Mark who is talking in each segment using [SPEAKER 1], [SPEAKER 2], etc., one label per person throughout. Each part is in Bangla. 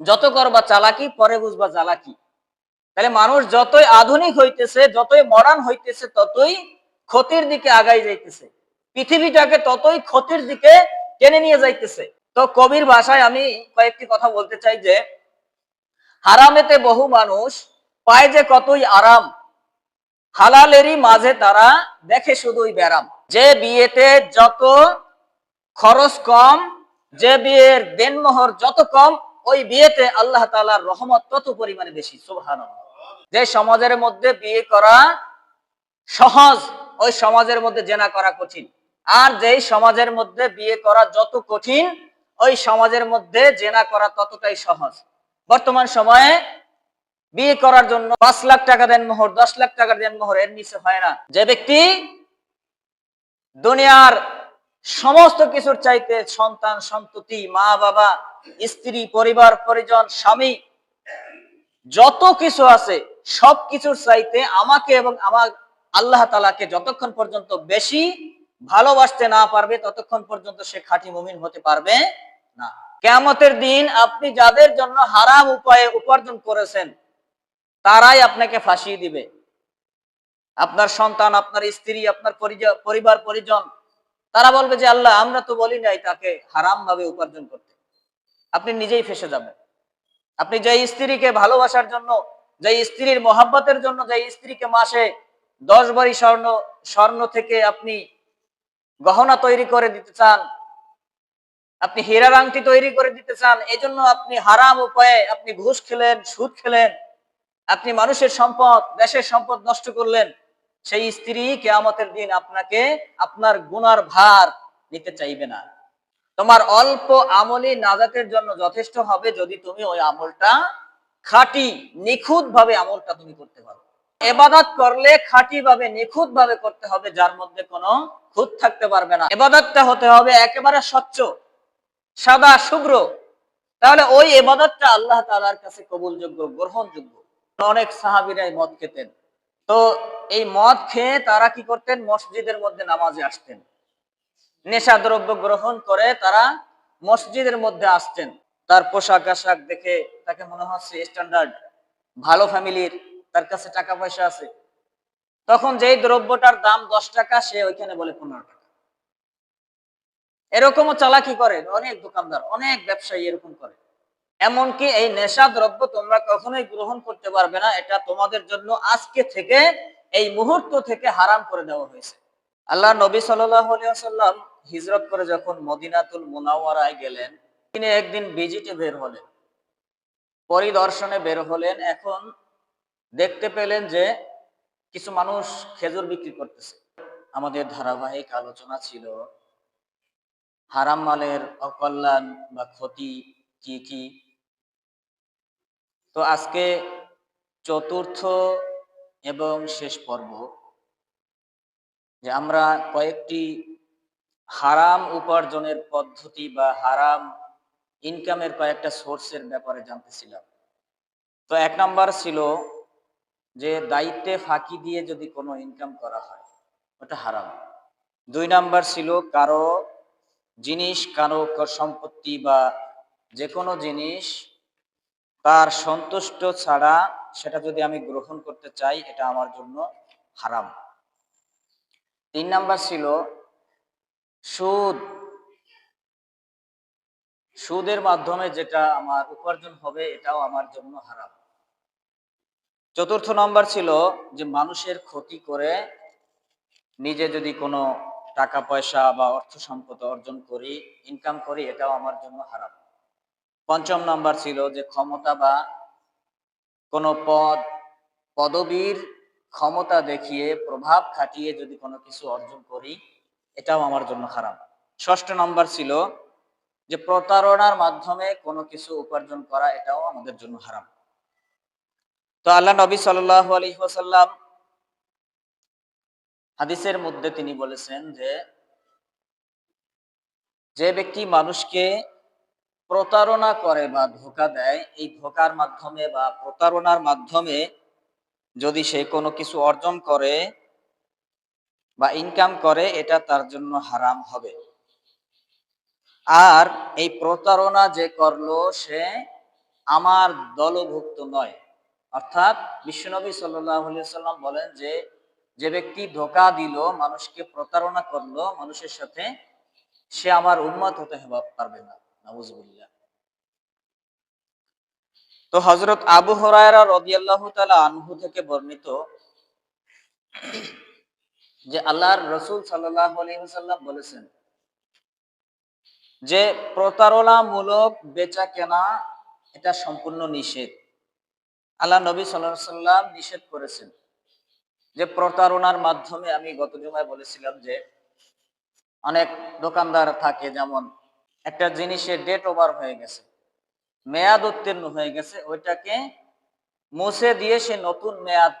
[SPEAKER 1] যত করবা চালাকি, পরে বুঝবা জ্বালাকি। তাহলে মানুষ যতই আধুনিক হইতেছে, যতই মডার্ন হইতেছে, ততই ক্ষতির দিকে আগাই যাইতেছে। পৃথিবীটাকে ততই ক্ষতির দিকে টেনে নিয়ে যাইতেছে। তো কবির ভাষায় আমি কয়েকটি কথা বলতে চাই যে, হারামেতে বহু মানুষ পায় যে কতই আরাম, হালালেরই মাঝে তারা দেখে শুধুই ব্যারাম। যে বিয়েতে যত খরচ কম, যে বিয়ের দেনমোহর যত কম ওই বিয়েতে আল্লাহ তাআলার রহমত তত পরিমাণে বেশি? সুবহান যে সমাজের মধ্যে বিয়ে করা সহজ, ওই সমাজের মধ্যে জেনা করা কঠিন। আর যেই সমাজের মধ্যে বিয়ে করা যত কঠিন, ওই সমাজের মধ্যে জেনা করা ততটাই সহজ। বর্তমান সময়ে বিয়ে করার জন্য পাঁচ লাখ টাকা দেন মোহর, দশ লাখ টাকা দেন মোহর, এর নিচে হয় না। যে ব্যক্তি দুনিয়ার সমস্ত কিছুর চাইতে সন্তান, সন্ততি মা বাবা স্ত্রী, পরিবার, পরিজন, স্বামী, যত কিছু আছে, সব কিছুর চাইতে আমাকে এবং আমার আল্লাহ তালাকে যতক্ষণ পর্যন্ত বেশি ভালোবাসতে না পারবে, ততক্ষণ পর্যন্ত সে খাঁটি মুমিন হতে পারবে না। কেয়ামতের দিন আপনি যাদের জন্য হারাম উপায়ে উপার্জন করেছেন, তারাই আপনাকে ফাঁসিয়ে দিবে। আপনার সন্তান, আপনার স্ত্রী, আপনার পরিবার, পরিজন, তারা বলবে যে, আল্লাহ, আমরা তো বলি নাই তাকে হারাম ভাবে উপার্জন করতে। আপনি নিজেই ফেসে যাবেন। আপনি যে স্ত্রীকে ভালোবাসার জন্য যে স্ত্রীর মোহাব্বতের জন্য যে স্ত্রীকে মাসে দশ বারি স্বর্ণ স্বর্ণ থেকে আপনি গহনা তৈরি করে দিতে চান, আপনি হীরার আংটি তৈরি করে দিতে চান এই জন্য আপনি হারাম উপায়ে আপনি ঘুষ খেলেন, সুদ খেলেন, আপনি মানুষের সম্পদ, দেশের সম্পদ নষ্ট করলেন, সেই স্ত্রী কেয়ামতের দিন আপনাকে আপনার গুনার ভার নিতে চাইবে না। তোমার অল্প আমলি নাজাতের জন্য যথেষ্ট হবে যদি তুমি ওই আমলটা খাঁটি নিখুঁত ভাবে আমলটা তুমি করতে পারো। এবাদত করলে খাঁটি ভাবে নিখুঁত ভাবে করতে হবে, যার মধ্যে কোনো খুঁত থাকতে পারবে না। এবাদতটা হতে হবে একেবারে স্বচ্ছ, সাদা, শুভ্র। তাহলে ওই এবাদতটা আল্লাহ তালার কাছে কবুলযোগ্য, গ্রহণযোগ্য। অনেক সাহাবিরাই মদ খেতেন। তো এই মদ খেয়ে তারা কি করতেন? মসজিদের মধ্যে নামাজে আসতেন। নেশা দ্রব্য গ্রহণ করে তারা মসজিদের মধ্যে আসতেন তার পোশাক আশাক দেখে তাকে মনে হচ্ছে স্ট্যান্ডার্ড ভালো ফ্যামিলির, তার কাছে টাকা পয়সা আছে। তখন যেই দ্রব্যটার দাম দশ টাকা, সে ওইখানে বলে পনেরো টাকা। এরকমও চালাকি করে অনেক দোকানদার, অনেক ব্যবসায়ী এরকম করে। এমনকি এই নেশা দ্রব্য তোমরা কখনোই গ্রহণ করতে পারবে না, এটা তোমাদের জন্য আজকে থেকে, এই মুহূর্ত থেকে হারাম করে দেওয়া হয়েছে। আল্লাহ নবী সাল্লাম হিজরত করে যখন মদিনাতুল মুনাওয়ারায় গেলেন, তিনি একদিন ভিজিটে বের হলেন, পরিদর্শনে বের হলেন। এখন দেখতে পেলেন যে কিছু মানুষ খেজুর বিক্রি করতেছে। আমাদের ধারাবাহিক আলোচনা ছিল, হারাম মালের অকল্যাণ বা ক্ষতি কি কি? তো আজকে চতুর্থ এবং শেষ পর্ব, যে আমরা কয়েকটি হারাম উপার্জনের পদ্ধতি বা হারাম ইনকামের কয়েকটা সোর্সের ব্যাপারে জানতেছিলাম। তো এক নাম্বার ছিল যে দায়িত্বে ফাঁকি দিয়ে যদি কোনো ইনকাম করা হয়, ওটা হারাম। দুই নাম্বার ছিল কারও জিনিস, কারও সম্পত্তি বা যে কোনো জিনিস তার সন্তুষ্ট ছাড়া সেটা যদি আমি গ্রহণ করতে চাই, এটা আমার জন্য হারাম। তিন নাম্বার ছিল সুদ। সুদের মাধ্যমে যেটা আমার উপার্জন হবে, এটাও আমার জন্য হারাম। চতুর্থ নাম্বার ছিল যে মানুষের ক্ষতি করে নিজে যদি কোনো টাকা, পয়সা বা অর্থ সম্পদ অর্জন করি ইনকাম করি, এটাও আমার জন্য হারাম। পঞ্চম নাম্বার ছিল যে ক্ষমতা বা কোনো পদ, পদবীর ক্ষমতা দেখিয়ে, প্রভাব খাটিয়ে যদি কোনো কিছু অর্জন করি এটাও আমার জন্য হারাম ষষ্ঠ নাম্বার ছিল যে প্রতারণার মাধ্যমে কোনো কিছু উপার্জন করা, এটাও আমাদের জন্য হারাম। তো আল্লাহ নবী সাল্লাহ আলী ওসাল্লাম হাদিসের মধ্যে তিনি বলেছেন যে যে ব্যক্তি মানুষকে প্রতারণা করে বা ধোকা দেয়, এই ধোকার মাধ্যমে বা প্রতারণার মাধ্যমে যদি সে কোনো কিছু অর্জন করে বা ইনকাম করে, এটা তার জন্য হারাম হবে। আর এই প্রতারণা যে করল, সে আমার দলভুক্ত নয়। অর্থাৎ বিশ্বনবী সাল্লাম বলেন যে যে ব্যক্তি ধোকা দিল, মানুষকে প্রতারণা করল, মানুষের সাথে সে আমার উন্মত হতে পারবে না। তো হজরত আবু হরায়রা রদিয়াল্লাহু তাআলা আনহু থেকে বর্ণিত যে আল্লাহর রসুল সাল্লাহ বলেছেন যে প্রতারণামূলক বেচা কেনা এটা সম্পূর্ণ নিষেধ। আল্লাহ নবী সাল্লাহ সাল্লাম নিষেধ করেছেন যে প্রতারণার মাধ্যমে আমি গত জুমায় বলেছিলাম যে অনেক দোকানদার থাকে যেমন একটা জিনিসের ডেট ওভার হয়ে গেছে, মেয়াদ উত্তীর্ণ হয়ে গেছে, ওইটাকে মুছে দিয়ে সে নতুন মেয়াদ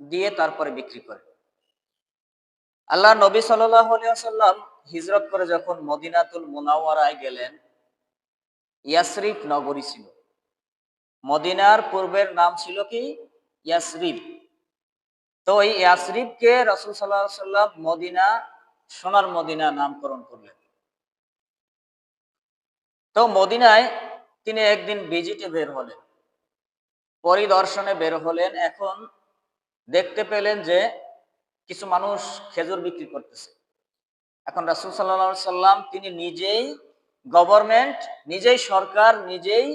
[SPEAKER 1] দিয়ে তারপরে বিক্রি করে। আল্লাহ নবী সাল্লাম হিজরত করে যখন মদিনাতুল মুনাওয়ারায় গেলেন, ইয়াসরিফ নগরী ছিল। মদিনার পূর্বের নাম ছিল কি? ইয়াসরিফ। তো এই ইয়াসরিফকে রসুল সাল্লাহ সাল্লাম মদিনা, সোনার মদিনা নামকরণ করলেন। তো মদিনায় তিনি একদিন ভিজিটে বের হলেন। পরিদর্শনে বের হলেন। এখন দেখতে পেলেন যে কিছু মানুষ খেজুর বিক্রি করতেছে। এখন রাসুল সাল্লা সাল্লাম তিনি নিজেই গভর্নমেন্ট নিজেই সরকার, নিজেই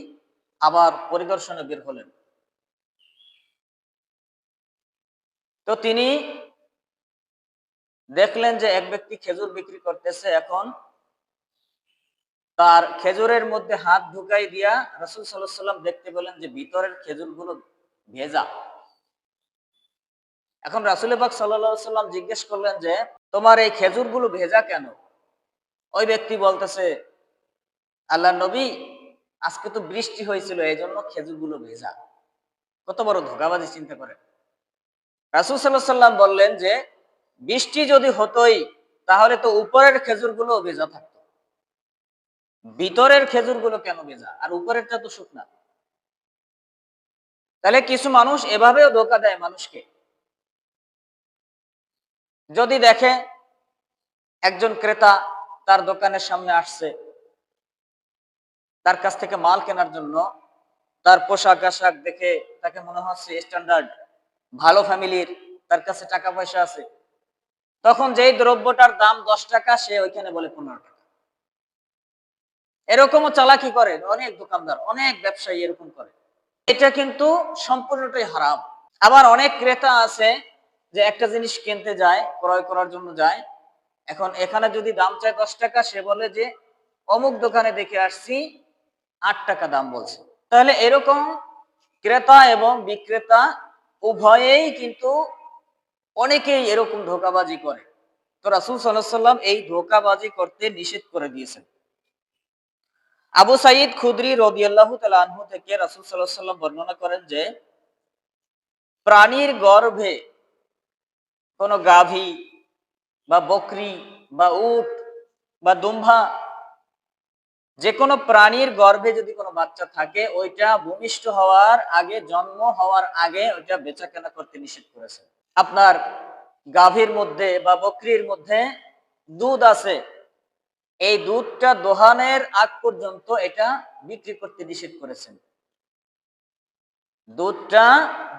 [SPEAKER 1] আবার পরিদর্শনে বের হলেন। তো তিনি দেখলেন যে এক ব্যক্তি খেজুর বিক্রি করতেছে এখন। তার খেজুরের মধ্যে হাত ঢুকাই দিয়া রসুল সাল্লাম দেখতে পেলেন যে ভিতরের খেজুরগুলো ভেজা। এখন রাসুল বাক সাল্লা সাল্লাম জিজ্ঞেস করলেন যে, তোমার এই খেজুরগুলো ভেজা কেন? ওই ব্যক্তি বলতেছে আল্লাহ নবী, আজকে তো বৃষ্টি হয়েছিল এই জন্য খেজুরগুলো ভেজা। কত বড় ধোকাবাজি, চিন্তা করে রাসুল সাল্লাহ সাল্লাম বললেন যে, বৃষ্টি যদি হতোই, তাহলে তো উপরের খেজুরগুলো ভেজা থাকতো। ভিতরের খেজুরগুলো কেন ভেজা? আর উপরেরটা তো শুকনা। তাহলে কিছু মানুষ এভাবেও ধোকা দেয় মানুষকে। যদি দেখে একজন ক্রেতা তার দোকানের সামনে আসছে, তার কাছ থেকে মাল কেনার জন্য, তার পোশাক আশাক দেখে তাকে মনে হচ্ছে স্ট্যান্ডার্ড ভালো ফ্যামিলির, তার কাছে টাকা পয়সা আছে, তখন যেই দ্রব্যটার দাম দশ টাকা, সে ওইখানে বলে পনেরো টাকা। এরকমও চালাকি করে অনেক দোকানদার, অনেক ব্যবসায়ী এরকম করে। এটা কিন্তু সম্পূর্ণটাই হারাম। আবার অনেক ক্রেতা আছে যে একটা জিনিস কিনতে যায়, ক্রয় করার জন্য যায়, এখন এখানে যদি দাম চায় দশ টাকা, সে বলে যে, অমুক দোকানে দেখে আসছি, আট টাকা দাম বলছে। তাহলে এরকম ক্রেতা এবং বিক্রেতা উভয়েই কিন্তু অনেকেই এরকম ধোকাবাজি করে। তো রাসুল সাল্লাম এই ধোকাবাজি করতে নিষেধ করে দিয়েছেন। আবু সাইদ খুদরি রবিআল্লাহ আনহু থেকে রাসুল সাল্লাহ সাল্লাম বর্ণনা করেন যে, প্রাণীর গর্ভে কোনো গাভী বা বকরি বা উট বা দুম্ভা যে কোনো প্রাণীর গর্ভে যদি কোনো বাচ্চা থাকে, ওইটা ভূমিষ্ঠ হওয়ার আগে, জন্ম হওয়ার আগে ওইটা বেচা কেনা করতে নিষেধ করেছে। আপনার গাভীর মধ্যে বা বকরির মধ্যে দুধ আছে, এই দুধটা দোহানের আগ পর্যন্ত এটা বিক্রি করতে নিষেধ করেছেন। দুধটা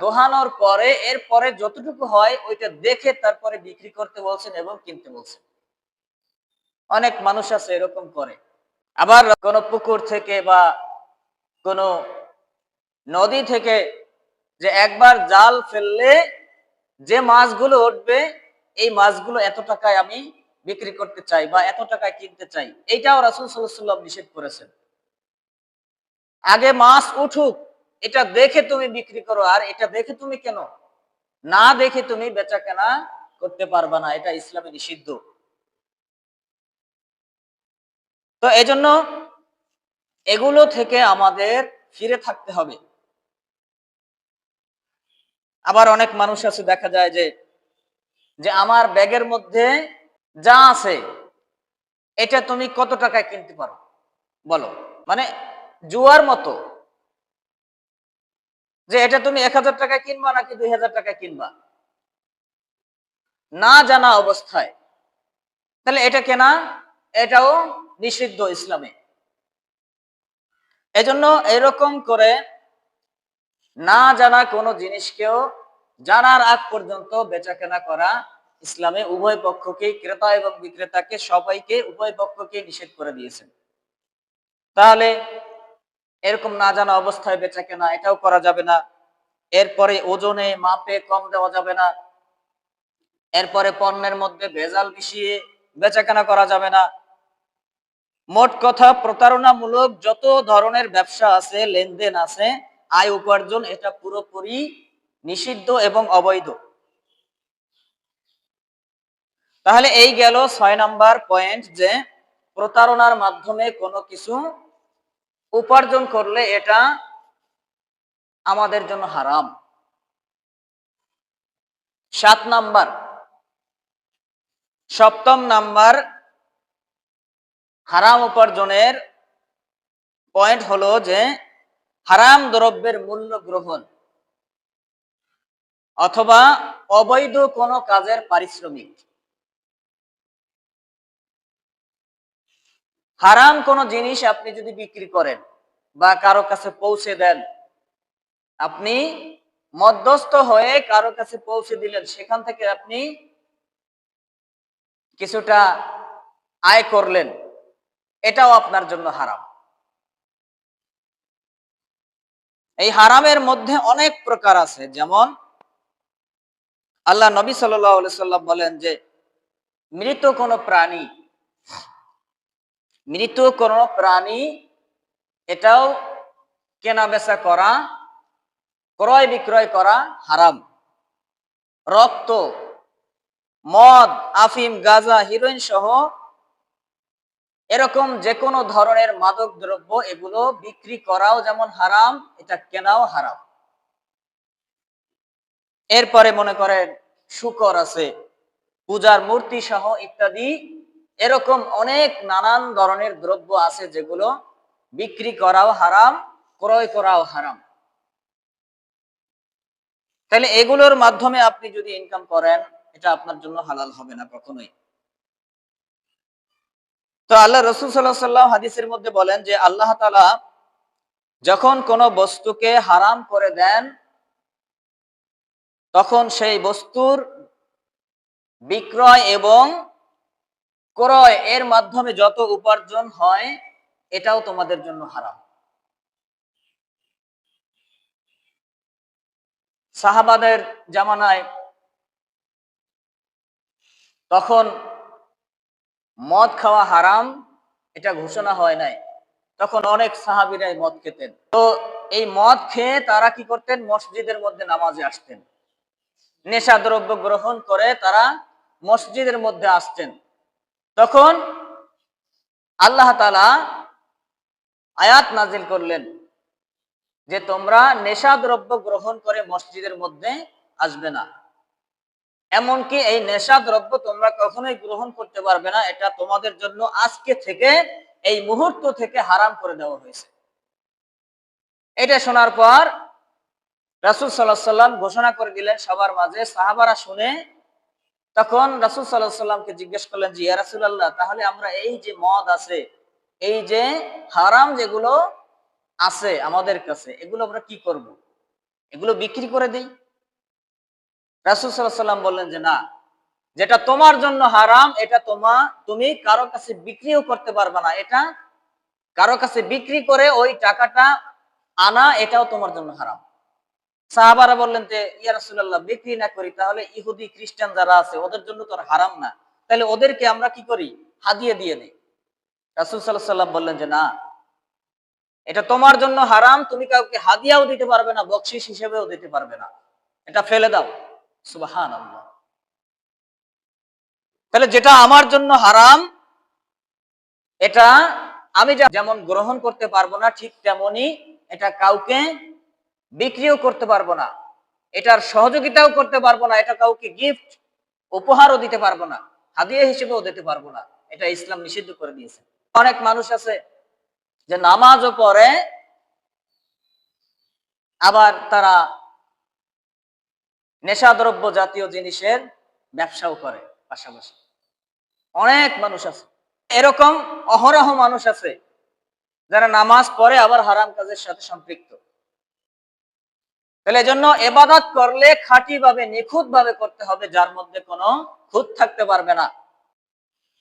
[SPEAKER 1] দোহানোর পরে এর পরে যতটুকু হয়, ওইটা দেখে তারপরে বিক্রি করতে বলছেন এবং কিনতে বলছেন। অনেক মানুষ আছে, এরকম করে। আবার কোন পুকুর থেকে বা কোন নদী থেকে যে একবার জাল ফেললে যে মাছগুলো উঠবে, এই মাছগুলো এত টাকায় আমি বিক্রি করতে চাই বা এত টাকায় কিনতে চাই, এইটাও রাসুল সাল্লাম নিষেধ করেছেন। আগে মাছ উঠুক এটা দেখে তুমি বিক্রি করো, আর এটা দেখে তুমি কেন? না দেখে তুমি বেচা কেনা করতে পারবা না, এটা ইসলামে নিষিদ্ধ। তো এজন্য এগুলো থেকে আমাদের ফিরে থাকতে হবে। আবার অনেক মানুষ আছে, দেখা যায় যে যে আমার ব্যাগের মধ্যে যা আছে, এটা তুমি কত টাকায় কিনতে পারো? বলো। মানে জুয়ার মতো। যে এটা তুমি এক হাজার টাকায় কিনবা নাকি দুই হাজার টাকায় কিনবা? না জানা অবস্থায়। তাহলে এটা কেনা? এটাও নিষিদ্ধ ইসলামে। এজন্য এরকম করে না জানা কোনো জিনিসকেও জানার আগ পর্যন্ত বেচা কেনা করা ইসলামে উভয় পক্ষকে ক্রেতা এবং বিক্রেতাকে সবাইকে উভয় পক্ষকে নিষেধ করে দিয়েছেন। তাহলে এরকম না জানা অবস্থায় বেচা কেনা, এটাও করা যাবে না। এরপরে ওজনে মাপে কম দেওয়া যাবে না। এরপরে পণ্যের মধ্যে ভেজাল মিশিয়ে বেচাকেনা করা যাবে না। মোট কথা, প্রতারণামূলক যত ধরনের ব্যবসা আছে, লেনদেন আছে, আয় উপার্জন এটা পুরোপুরি নিষিদ্ধ এবং অবৈধ। তাহলে এই গেল ছয় নাম্বার পয়েন্ট যে, প্রতারণার মাধ্যমে কোনো কিছু উপার্জন করলে এটা আমাদের জন্য হারাম। সাত নাম্বার, সপ্তম নাম্বার, হারাম উপার্জনের পয়েন্ট হলো যে হারাম দ্রব্যের মূল্য গ্রহণ অথবা অবৈধ কোনো কাজের পারিশ্রমিক। হারাম কোনো জিনিস আপনি যদি বিক্রি করেন বা কারও কাছে পৌঁছে দেন, আপনি মধ্যস্থ হয়ে কারও কাছে পৌঁছে দিলেন, সেখান থেকে আপনি কিছুটা আয় করলেন, এটাও আপনার জন্য হারাম। এই হারামের মধ্যে অনেক প্রকার আছে, যেমন আল্লাহ নবী সাল্লাম বলেন যে, মৃত কোনো প্রাণী মৃত কোনো প্রাণী এটাও কেনা বেচা করা, ক্রয় বিক্রয় করা হারাম। রক্ত, মদ, আফিম, গাজা, হিরোইন সহ এরকম যে কোনো ধরনের মাদক দ্রব্য এগুলো বিক্রি করাও যেমন হারাম, এটা কেনাও হারাম। এরপরে মনে করেন শুকর আছে, পূজার মূর্তি সহ ইত্যাদি এরকম অনেক নানান ধরনের দ্রব্য আছে যেগুলো বিক্রি করাও হারাম, ক্রয় করাও হারাম। তাহলে এগুলোর মাধ্যমে আপনি যদি ইনকাম করেন, এটা আপনার জন্য হালাল হবে না কখনোই। তো আল্লাহ রসুল সাল্লাহ সাল্লাম হাদিসের মধ্যে বলেন যে আল্লাহ তালা যখন কোনো বস্তুকে হারাম করে দেন, তখন সেই বস্তুর বিক্রয় এবং ক্রয় এর মাধ্যমে যত উপার্জন হয়, এটাও তোমাদের জন্য হারাম। সাহাবাদের জামানায় তখন মদ খাওয়া হারাম, এটা ঘোষণা হয় নাই। তখন অনেক সাহাবিরাই মদ খেতেন। তো এই মদ খেয়ে তারা কি করতেন? মসজিদের মধ্যে নামাজে আসতেন। নেশা দ্রব্য গ্রহণ করে তারা মসজিদের মধ্যে আসতেন। তখন আল্লাহ তালা আয়াত নাজিল করলেন যে তোমরা নেশা দ্রব্য গ্রহণ করে মসজিদের মধ্যে আসবে না। এমনকি এই নেশা দ্রব্য তোমরা কখনোই গ্রহণ করতে পারবে না, এটা তোমাদের জন্য আজকে থেকে, এই মুহূর্ত থেকে হারাম করে দেওয়া হয়েছে। এটা শোনার পর রাসুল সাল্লাহ সাল্লাম ঘোষণা করে দিলেন সবার মাঝে, সাহাবারা শুনে তখন রাসুল সাল্লাহ সাল্লামকে জিজ্ঞেস করলেন যে ইয়া রাসুল্লাহ তাহলে আমরা এই যে মদ আছে, এই যে হারাম যেগুলো আছে আমাদের কাছে, এগুলো আমরা কি করব। এগুলো বিক্রি করে দিই? রাসুল সাল্লাহ সাল্লাম বললেন যে, না, যেটা তোমার জন্য হারাম, এটা তোমা, তুমি কারও কাছে বিক্রিও করতে পারবে না। এটা কারও কাছে বিক্রি করে ওই টাকাটা আনা, এটাও তোমার জন্য হারাম। সাহাবারা বললেন যে, ইয়া রাসুল্লাহ বিক্রি না করি, তাহলে ইহুদি, খ্রিস্টান যারা আছে, ওদের জন্য তো হারাম না। তাহলে ওদেরকে আমরা কি করি? হাদিয়ে দিয়ে দিই। রাসুল সাল্লাহ সাল্লাম বললেন যে, না। এটা তোমার জন্য হারাম, তুমি কাউকে হাদিয়াও দিতে পারবে না বকশিস হিসেবেও দিতে পারবে না। এটা ফেলে দাও। সুবাহান তাহলে যেটা আমার জন্য হারাম, এটা আমি যেমন গ্রহণ করতে পারব না, ঠিক তেমনি এটা কাউকে বিক্রিও করতে পারব না। এটার সহযোগিতাও করতে পারব না। এটা কাউকে গিফট উপহারও দিতে পারব না। হাদিয়া হিসেবেও দিতে পারব না। এটা ইসলাম নিষিদ্ধ করে দিয়েছে। অনেক মানুষ আছে যে নামাজও পড়ে, আবার তারা নেশাদ্রব্য জাতীয় জিনিসের ব্যবসাও করে পাশাপাশি। অনেক মানুষ আছে। এরকম অহরহ মানুষ আছে যারা নামাজ পড়ে আবার হারাম কাজের সাথে সম্পৃক্ত। তাহলে এজন্য এবাদত করলে খাঁটি ভাবে নিখুঁত ভাবে করতে হবে, যার মধ্যে কোনো খুঁত থাকতে পারবে না।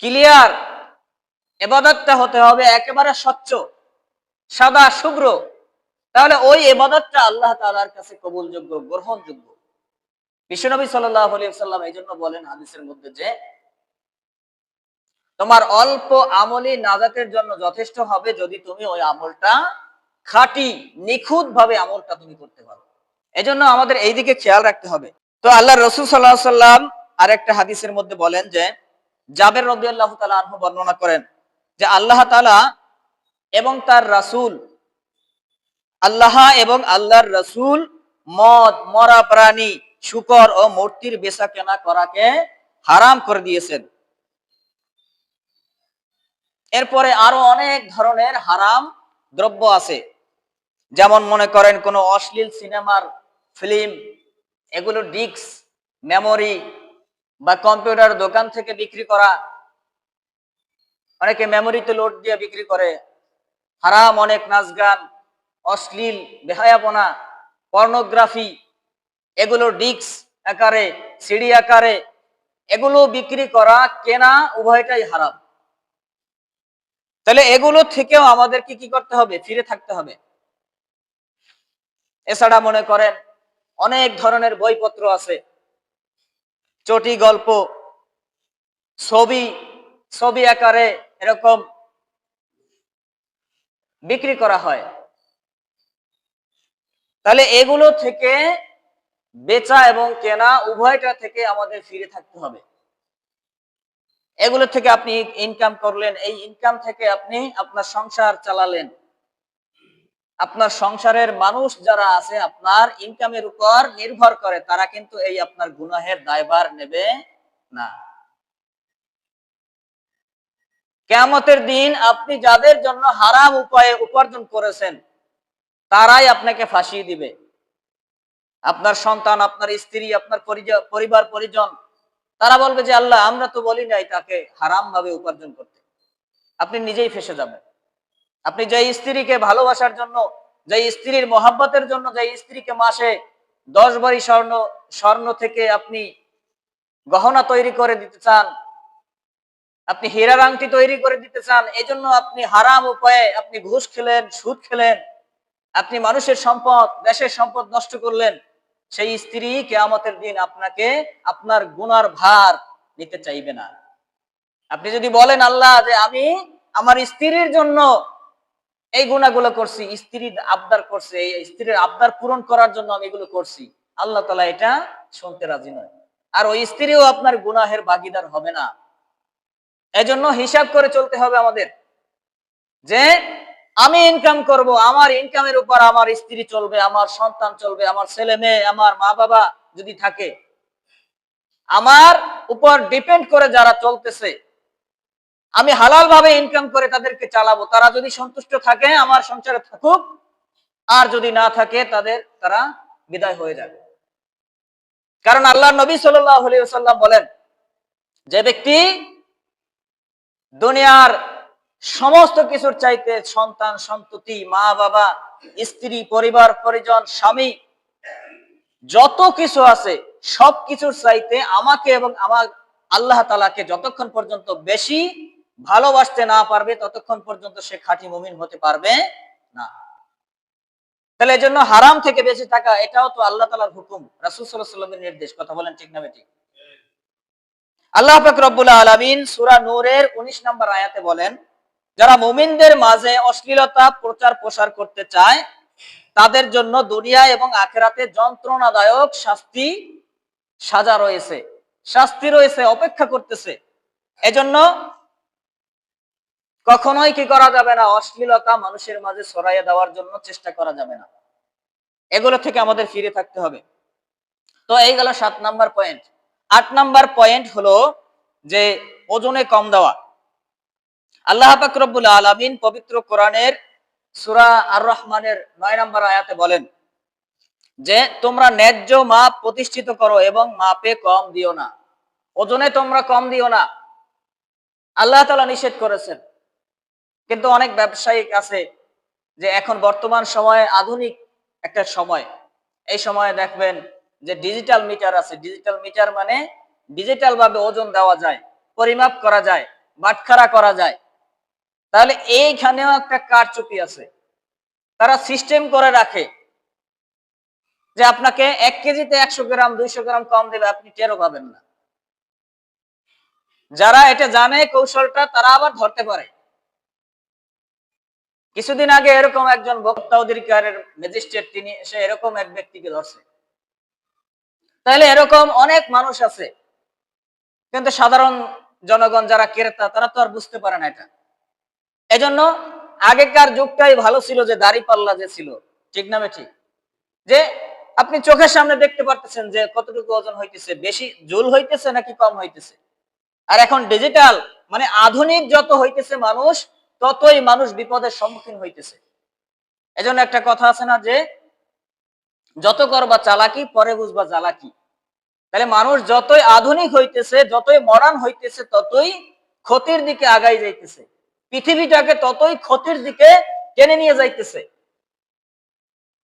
[SPEAKER 1] ক্লিয়ার এবাদতটা হতে হবে একেবারে স্বচ্ছ, সাদা, শুভ্র। তাহলে ওই এবাদতটা আল্লাহ তাআলার কাছে কবুলযোগ্য, গ্রহণযোগ্য। বিশ্বনবী আলাইহি সাল্লাম এই জন্য বলেন হাদিসের মধ্যে যে, তোমার অল্প আমলই নাজাতের জন্য যথেষ্ট হবে যদি তুমি ওই আমলটা খাঁটি নিখুঁত ভাবে আমলটা তুমি করতে পারো। এজন্য আমাদের এই দিকে খেয়াল রাখতে হবে। তো আল্লাহ রসুল সাল্লাহ সাল্লাম আরেকটা হাদিসের মধ্যে বলেন যে, জাবের রবি আল্লাহ তালা আনহু বর্ণনা করেন যে, আল্লাহ তালা এবং তার রাসূল, আল্লাহ এবং আল্লাহর রসুল মদ, মরা প্রাণী, শুকর ও মূর্তির বেচা কেনা করাকে হারাম করে দিয়েছেন। এরপরে আরও অনেক ধরনের হারাম দ্রব্য আছে। যেমন মনে করেন কোন অশ্লীল সিনেমার ফিল্ম, এগুলো ডিস্ক, মেমোরি বা কম্পিউটার দোকান থেকে বিক্রি করা। অনেকে মেমোরিতে লোড দিয়ে বিক্রি করে। হারাম অনেক নাচ গান, অশ্লীল, বেহায়াপনা, পর্নোগ্রাফি, এগুলো ডিস্ক আকারে, সিডি আকারে, এগুলো বিক্রি করা, কেনা উভয়টাই হারাম। তাহলে এগুলো থেকেও আমাদেরকে কি করতে হবে? ফিরে থাকতে হবে। এছাড়া মনে করেন অনেক ধরনের বইপত্র আছে। চটি গল্প, ছবি ছবি আকারে এরকম বিক্রি করা হয়। তাহলে এগুলো থেকে বেচা এবং কেনা উভয়টা থেকে আমাদের ফিরে থাকতে হবে। এগুলো থেকে আপনি ইনকাম করলেন, এই ইনকাম থেকে আপনি আপনার সংসার চালালেন। আপনার সংসারের মানুষ যারা আছে, আপনার ইনকামের উপর নির্ভর করে, তারা কিন্তু এই আপনার গুনাহের দায়ভার নেবে না। কেমতের দিন আপনি যাদের জন্য হারাম উপায়ে উপার্জন করেছেন, তারাই আপনাকে ফাঁসিয়ে দিবে। আপনার সন্তান, আপনার স্ত্রী, আপনার পরিবার, পরিজন, তারা বলবে যে, আল্লাহ, আমরা তো বলি নাই তাকে হারাম ভাবে উপার্জন করতে। আপনি নিজেই ফেসে যাবেন। আপনি যে স্ত্রীকে ভালোবাসার জন্য যে স্ত্রীর মহাব্বতের জন্য যে স্ত্রীকে মাসে দশ বারি স্বর্ণ স্বর্ণ থেকে আপনি গহনা তৈরি করে দিতে চান, আপনি হীরার আংটি তৈরি করে দিতে চান এই জন্য আপনি হারাম উপায়ে আপনি ঘুষ খেলেন, সুদ খেলেন, আপনি মানুষের সম্পদ, দেশের সম্পদ নষ্ট করলেন, সেই স্ত্রী কেয়ামতের দিন আপনাকে আপনার গুনার ভার নিতে চাইবে না। আপনি যদি বলেন, আল্লাহ, যে আমি আমার স্ত্রীর জন্য এই গুণাগুলো করছি, স্ত্রীর আবদার করছে, এই স্ত্রীর আবদার পূরণ করার জন্য আমি এগুলো করছি। আল্লাহ তালা এটা শুনতে রাজি নয়। আর ওই স্ত্রীও আপনার গুনাহের ভাগিদার হবে না। এজন্য হিসাব করে চলতে হবে আমাদের যে আমি ইনকাম করব, আমার ইনকামের উপর আমার স্ত্রী চলবে, আমার সন্তান চলবে, আমার ছেলে মেয়ে, আমার মা বাবা যদি থাকে, আমার উপর ডিপেন্ড করে যারা চলতেছে আমি হালাল ভাবে ইনকাম করে তাদেরকে চালাবো। তারা যদি সন্তুষ্ট থাকে, আমার সংসারে থাকুক, আর যদি না থাকে, তাদের, তারা বিদায় হয়ে যাবে। কারণ আল্লাহ নবী সাল্লাম বলেন, যে ব্যক্তি দুনিয়ার সমস্ত কিছুর চাইতে সন্তান, সন্ততি, মা, বাবা, স্ত্রী, পরিবার, পরিজন, স্বামী, যত কিছু আছে সব কিছুর চাইতে আমাকে এবং আমার আল্লাহ তালাকে যতক্ষণ পর্যন্ত বেশি ভালোবাসতে না পারবে, ততক্ষণ পর্যন্ত সে খাঁটি মুমিন হতে পারবে না। তাহলে এজন্য হারাম থেকে বেঁচে থাকা, এটাও তো আল্লাহ তালার হুকুম, রাসুল সাল্লামের নির্দেশ। কথা বলেন ঠিক না বেঠিক আল্লাহ পাক আলামিন সূরা নূরের 19 নম্বর আয়াতে বলেন, যারা মুমিনদের মাঝে অশ্লীলতা প্রচার প্রসার করতে চায়, তাদের জন্য দুনিয়া এবং আখেরাতে যন্ত্রণাদায়ক শাস্তি সাজা রয়েছে। শাস্তি রয়েছে, অপেক্ষা করতেছে। এজন্য কখনোই কি করা যাবে না? অশ্লীলতা মানুষের মাঝে ছড়াইয়ে দেওয়ার জন্য চেষ্টা করা যাবে না। এগুলো থেকে আমাদের ফিরে থাকতে হবে। তো এই গেল সাত নাম্বার পয়েন্ট আট নাম্বার পয়েন্ট হলো যে ওজনে কম দেওয়া। আল্লাহ পাক রব্বুল আলামিন পবিত্র কোরআনের সূরা আর রহমানের নয় নম্বর আয়াতে বলেন যে, তোমরা ন্যায্য মাপ প্রতিষ্ঠিত করো এবং মাপে কম দিও না। ওজনে তোমরা কম দিও না। আল্লাহ তালা নিষেধ করেছেন। কিন্তু অনেক ব্যবসায়িক আছে যে এখন বর্তমান সময়ে আধুনিক একটা সময়। এই সময় দেখবেন যে ডিজিটাল মিটার আছে। ডিজিটাল মিটার মানে ডিজিটাল ভাবে ওজন দেওয়া যায়, পরিমাপ করা যায়, বাটখারা করা যায়। তাহলে এইখানেও একটা কারচুপি আছে। তারা সিস্টেম করে রাখে যে আপনাকে এক কেজিতে একশো গ্রাম, দুইশো গ্রাম কম দেবে আপনি টেরও পাবেন না। যারা এটা জানে কৌশলটা, তারা আবার ধরতে পারে। কিছুদিন আগে এরকম একজন ভোক্তা অধিকারের ম্যাজিস্ট্রেট, তিনি এসে এরকম এক ব্যক্তিকে ধরছে। তাহলে এরকম অনেক মানুষ আছে, কিন্তু সাধারণ জনগণ যারা ক্রেতা, তারা তো আর বুঝতে পারে না এটা। এজন্য আগেকার যুগটাই ভালো ছিল যে, দাড়ি পাল্লা যে ছিল, ঠিক না ঠিক যে আপনি চোখের সামনে দেখতে পারতেছেন যে, কতটুকু ওজন হইতেছে, বেশি জুল হইতেছে নাকি কম হইতেছে? আর এখন ডিজিটাল মানে আধুনিক যত হইতেছে মানুষ ততই মানুষ বিপদের সম্মুখীন হইতেছে। এজন্য একটা কথা আছে না যে, যত করবা চালাকি, পরে বুঝবা জ্বালাকি। তাহলে মানুষ যতই আধুনিক হইতেছে, যতই মডার্ন হইতেছে, ততই ক্ষতির দিকে আগাই যাইতেছে। পৃথিবীটাকে ততই ক্ষতির দিকে টেনে নিয়ে যাইতেছে।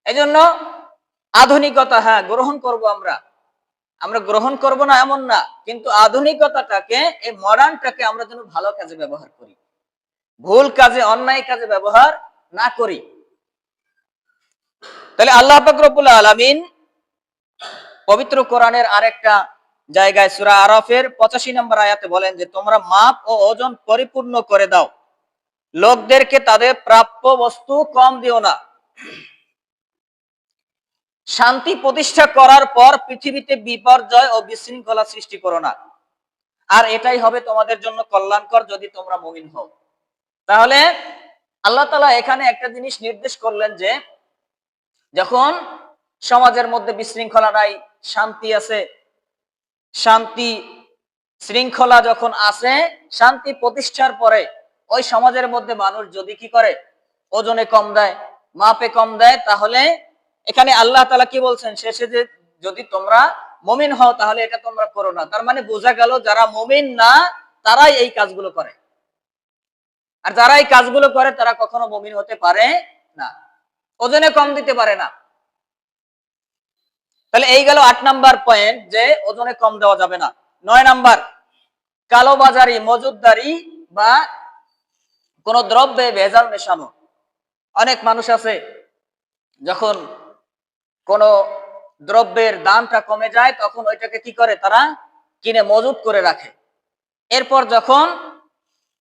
[SPEAKER 1] এজন্য আধুনিকতা হ্যাঁ গ্রহণ করব আমরা। আমরা গ্রহণ করব না এমন না, কিন্তু আধুনিকতাটাকে, এই মডার্নটাকে আমরা যেন ভালো কাজে ব্যবহার করি। ভুল কাজে, অন্যায় কাজে ব্যবহার না করি। তাহলে আল্লাহ পাকরবুল আলমিন পবিত্র কোরআনের আরেকটা জায়গায় সুরা আরফের পঁচাশি নম্বর আয়াতে বলেন যে, তোমরা মাপ ও ওজন পরিপূর্ণ করে দাও। লোকদেরকে তাদের প্রাপ্য বস্তু কম দিও না। শান্তি প্রতিষ্ঠা করার পর পৃথিবীতে বিপর্যয় ও বিশৃঙ্খলা সৃষ্টি করো না। আর এটাই হবে তোমাদের জন্য কল্যাণকর যদি তোমরা মমিন হও। তাহলে আল্লাহ তালা এখানে একটা জিনিস নির্দেশ করলেন যে যখন সমাজের মধ্যে বিশৃঙ্খলা নাই, শান্তি আছে, শান্তি শৃঙ্খলা যখন আছে, শান্তি প্রতিষ্ঠার পরে ওই সমাজের মধ্যে মানুষ যদি কি করে? ওজনে কম দেয়, মাপে কম দেয়, তাহলে এখানে আল্লাহ তালা কি বলছেন? শেষে যে যদি তোমরা মমিন হও, তাহলে এটা তোমরা করো না। তার মানে বোঝা গেল যারা মমিন না, তারাই এই কাজগুলো করে। আর যারা এই কাজগুলো করে, তারা কখনো মমিন হতে পারে না। ওজনে কম দিতে পারে না। তাহলে এই গেল আট নাম্বার পয়েন্ট যে ওজনে কম দেওয়া যাবে না। নয় নাম্বার, কালোবাজারি, মজুদদারি বা কোন দ্রব্যে ভেজাল মেশানো। অনেক মানুষ আছে, যখন কোন দ্রব্যের দামটা কমে যায়, তখন ওইটাকে কি করে তারা? কিনে মজুদ করে রাখে। এরপর যখন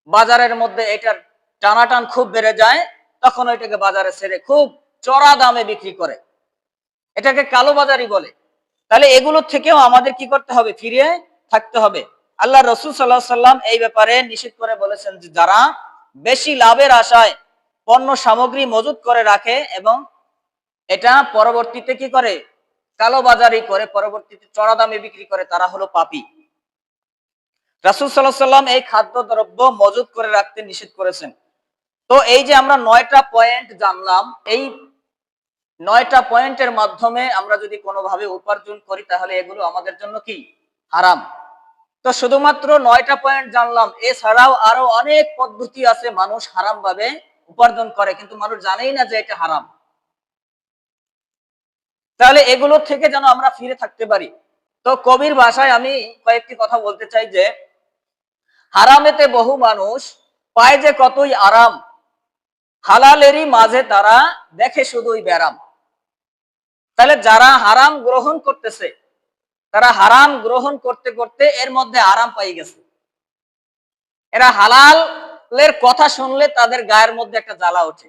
[SPEAKER 1] বাজারের মধ্যে এটার টানাটান খুব বেড়ে যায়, তখন এটাকে বাজারে ছেড়ে খুব চড়া দামে বিক্রি করে। এটাকে কালোবাজারি বলে। তাহলে এগুলো থেকেও আমাদের কি করতে হবে? ফিরে থাকতে হবে। আল্লাহ রসুল সাল্লাহ সাল্লাম এই ব্যাপারে নিষেধ করে বলেছেন যে যারা বেশি লাভের আশায় পণ্য সামগ্রী মজুত করে রাখে এবং এটা পরবর্তীতে কি করে? কালো কালোবাজারি করে, পরবর্তীতে চড়া দামে বিক্রি করে, তারা হলো পাপি। রাসুল সাল্লাহ সাল্লাম এই খাদ্য দ্রব্য মজুত করে রাখতে নিষেধ করেছেন। তো এই যে আমরা নয়টা পয়েন্ট জানলাম, এই নয়টা পয়েন্টের মাধ্যমে আমরা যদি কোনোভাবে উপার্জন করি, তাহলে এগুলো আমাদের জন্য কি? হারাম। তো শুধুমাত্র নয়টা পয়েন্ট জানলাম, এছাড়াও আরও অনেক পদ্ধতি আছে মানুষ হারাম ভাবে উপার্জন করে, কিন্তু মানুষ জানেই না যে এটা হারাম। তাহলে এগুলোর থেকে যেন আমরা ফিরে থাকতে পারি। তো কবির ভাষায় আমি কয়েকটি কথা বলতে চাই যে হারামেতে বহু মানুষ পায় যে কতই আরাম। হালালেরই মাঝে তারা দেখে শুধুই ব্যারাম। তাহলে যারা হারাম গ্রহণ করতেছে, তারা হারাম গ্রহণ করতে করতে এর মধ্যে আরাম পাই গেছে। এরা হালালের কথা শুনলে তাদের গায়ের মধ্যে একটা জ্বালা ওঠে।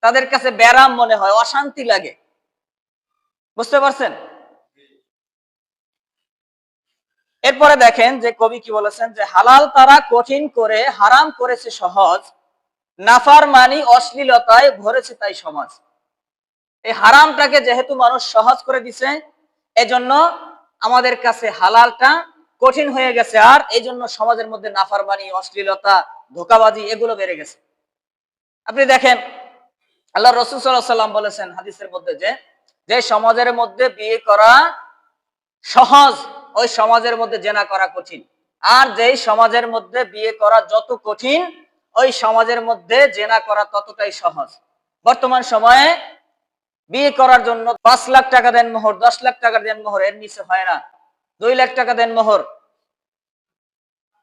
[SPEAKER 1] তাদের কাছে ব্যারাম মনে হয়, অশান্তি লাগে। বুঝতে পারছেন? এরপরে দেখেন যে কবি কি বলেছেন যে, হালাল তারা কঠিন করে, হারাম করেছে সহজ, নাফার মানি অশ্লীলতায় ভরেছে তাই সমাজ। এই হারামটাকে যেহেতু মানুষ সহজ করে দিছে, এজন্য আমাদের কাছে হালালটা কঠিন হয়ে গেছে আর এই জন্য সমাজের মধ্যে নাফারমানি অশ্লীলতা, ধোকাবাজি এগুলো বেড়ে গেছে। আপনি দেখেন, আল্লাহ রসুল সাল্লাম বলেছেন হাদিসের মধ্যে যে যে সমাজের মধ্যে বিয়ে করা সহজ ওই সমাজের মধ্যে জেনা করা কঠিন। আর যেই সমাজের মধ্যে বিয়ে করা যত কঠিন, ওই সমাজের মধ্যে জেনা করা ততটাই সহজ। বর্তমান সময়ে বিয়ে করার জন্য পাঁচ লাখ টাকা দেন মোহর, দশ লাখ টাকা দেন মোহর, এর নিচে হয় না। দুই লাখ টাকা দেন মোহর।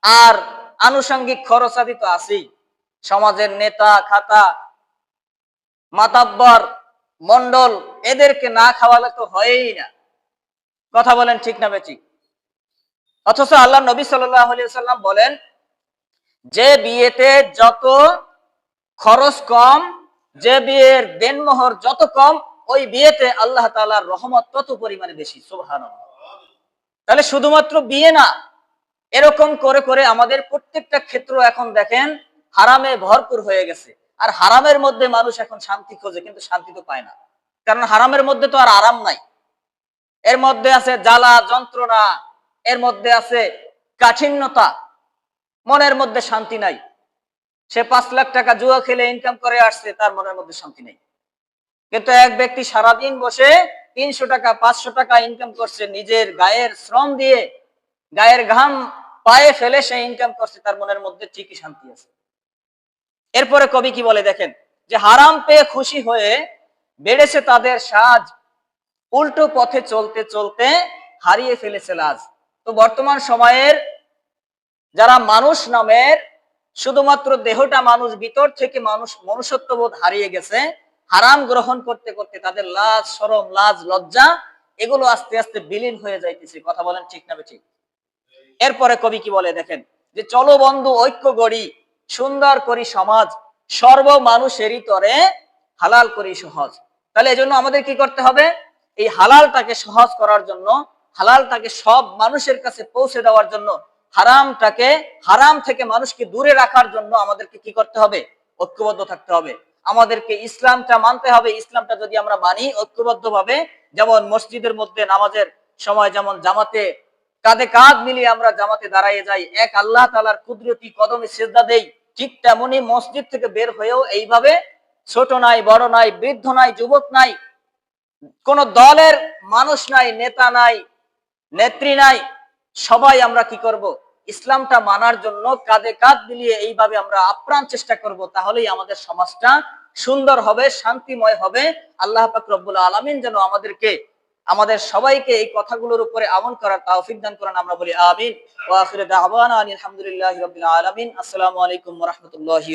[SPEAKER 1] আর আনুষঙ্গিক খরচাদি তো আছেই। সমাজের নেতা, খাতা, মাতাব্বর মন্ডল এদেরকে না খাওয়ালে তো হয়ই না। কথা বলেন ঠিক না বেঠিক অথচ আল্লাহ নবী সাল্লাম বলেন, যে বিয়েতে যত খরচ কম, যে বিয়ের দেনমোহর যত কম, ওই বিয়েতে আল্লাহ তাআলার রহমত তত পরিমাণে বেশি। সুবহানাল্লাহ। তাহলে শুধুমাত্র বিয়ে না, এরকম করে করে আমাদের প্রত্যেকটা ক্ষেত্র এখন দেখেন হারামে ভরপুর হয়ে গেছে। আর হারামের মধ্যে মানুষ এখন শান্তি খোঁজে, কিন্তু শান্তি তো পায় না। কারণ হারামের মধ্যে তো আর আরাম নাই। এর মধ্যে আছে জ্বালা, যন্ত্রণা এর মধ্যে আছে কাঠিন্যতা। মনের মধ্যে শান্তি নাই। সে পাঁচ লাখ টাকা জুয়া খেলে ইনকাম করে আসছে, তার মনের মধ্যে শান্তি নেই। কিন্তু এক ব্যক্তি সারাদিন বসে তিনশো টাকা, পাঁচশো টাকা ইনকাম করছে, নিজের গায়ের শ্রম দিয়ে, গায়ের ঘাম পায়ে ফেলে সে ইনকাম করছে, তার মনের মধ্যে ঠিকই শান্তি আছে। এরপরে কবি কি বলে দেখেন? যে হারাম পেয়ে খুশি হয়ে বেড়েছে তাদের সাজ, উল্টো পথে চলতে চলতে হারিয়ে ফেলেছে লাজ। তো বর্তমান সময়ের যারা মানুষ নামের শুধুমাত্র দেহটা মানুষ, ভিতর থেকে মানুষ মনুষ্যত্ববোধ হারিয়ে গেছে, হারাম গ্রহণ করতে করতে তাদের লাজ সরম লাজ, লজ্জা এগুলো আস্তে আস্তে বিলীন হয়ে যাইতেছে। কথা বলেন ঠিক না ঠিক এরপরে কবি কি বলে দেখেন? যে চলো বন্ধু, ঐক্য গড়ি, সুন্দর করি সমাজ, সর্ব মানুষেরই তরে হালাল করি সহজ। তাহলে এজন্য আমাদের কি করতে হবে? এই হালালটাকে সহজ করার জন্য হালালটাকে সব মানুষের কাছে পৌঁছে দেওয়ার জন্য হারামটাকে, হারাম থেকে মানুষকে দূরে রাখার জন্য আমাদেরকে কি করতে হবে? ঐক্যবদ্ধ থাকতে হবে। আমাদেরকে ইসলামটা মানতে হবে। ইসলামটা যদি আমরা মানি ঐক্যবদ্ধ ভাবে যেমন মসজিদের মধ্যে নামাজের সময় যেমন জামাতে কাঁধে কাঁধ মিলিয়ে আমরা জামাতে দাঁড়াইয়ে যাই, এক আল্লাহ তালার কুদরতি কদমে সেজদা দেই, ঠিক তেমনি মসজিদ থেকে বের হয়েও এইভাবে ছোট নাই, বড় নাই, বৃদ্ধ নাই, যুবক নাই, কোন দলের মানুষ নাই, নেতা নাই নেত্রী নাই, সবাই আমরা কি করব? ইসলামটা মানার জন্য কাঁধে কাঁধ মিলিয়ে এইভাবে আমরা আপ্রাণ চেষ্টা করব, তাহলেই আমাদের সমাজটা সুন্দর হবে, শান্তিময় হবে। আল্লাহ পাক আলমিন যেন আমাদেরকে, আমাদের সবাইকে এই কথাগুলোর উপরে আমল করার তৌফিক দান করেন, আমরা বলি আমিন। ওয়া আখিরু দাওয়ানা আলহামদুলিল্লাহি আসসালামু আলাইকুম ওয়া রাহমাতুল্লাহি